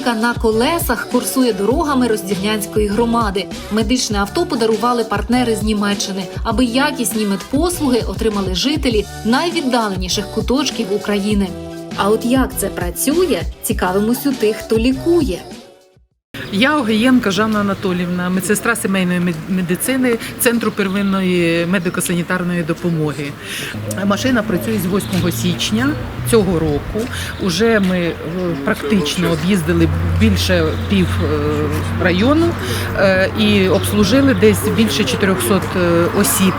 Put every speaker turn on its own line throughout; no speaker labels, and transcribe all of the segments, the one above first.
клініка на колесах курсує дорогами Роздільнянської громади. Медичне авто подарували партнери з Німеччини, аби якісні медпослуги отримали жителі найвіддаленіших куточків України. А от як це працює, цікавимось у тих, хто лікує.
Я Огієнка Жанна Анатолівна, медсестра сімейної медицини Центру первинної медико-санітарної допомоги. Машина працює з 8 січня цього року. Уже ми е, практично об'їздили більше пів е, району е, і обслужили десь більше 400 е, осіб.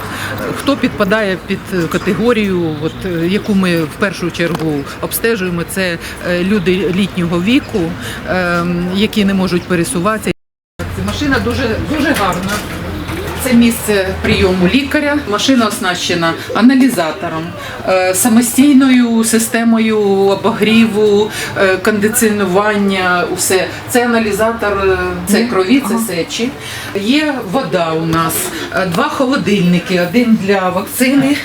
Хто підпадає під категорію, от, яку ми в першу чергу обстежуємо, це люди літнього віку, е, які не можуть пересуватися. Машина дуже, дуже гарна. Це місце прийому лікаря. Машина оснащена аналізатором, е, самостійною системою обогріву, е, кондиціонування. Усе це аналізатор, е, це крові, це сечі. Є вода у нас, два холодильники: один для вакцини,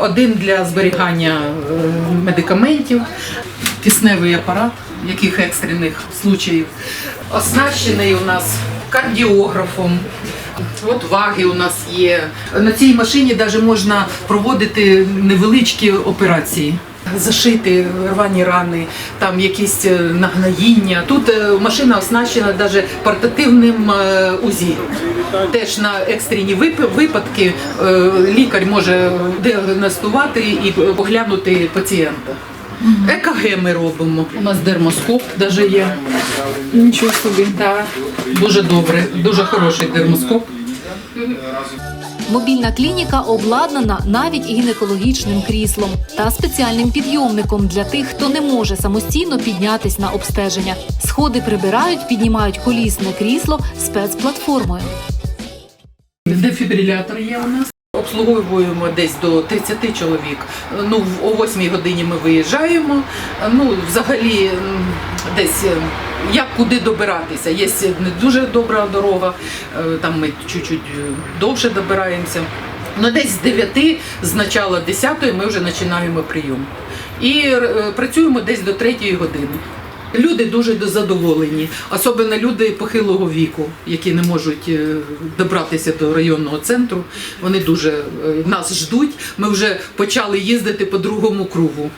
один для зберігання медикаментів, кисневий апарат, яких екстрених случаїв. Оснащений у нас кардіографом. От ваги у нас є. На цій машині навіть можна проводити невеличкі операції. Зашити рвані рани, там якісь е, нагноїння. Тут е, машина оснащена навіть портативним е, УЗІ. Теж на екстрені випадки лікар може діагностувати і поглянути пацієнта. ЕКГ ми робимо. У нас дермоскоп навіть є.
Нічого собі.
Так, дуже добре, дуже хороший дермоскоп.
Мобільна клініка обладнана навіть гінекологічним кріслом та спеціальним підйомником для тих, хто не може самостійно піднятись на обстеження. Сходи прибирають, піднімають колісне крісло спецплатформою.
Дефібрилятор є у нас. Обслуговуємо десь до 30 чоловік. Ну, о 8 годині ми виїжджаємо. Ну, взагалі, десь е, як куди добиратися. Є не дуже добра дорога, е, там ми чуть-чуть е, довше добираємося. Ну, десь з 9, з начала 10 ми вже починаємо прийом. І е, працюємо десь до 3 години. Люди дуже задоволені, особливо люди похилого віку, які не можуть е, добратися до районного центру. Вони дуже е, нас ждуть. Ми вже почали їздити по другому кругу.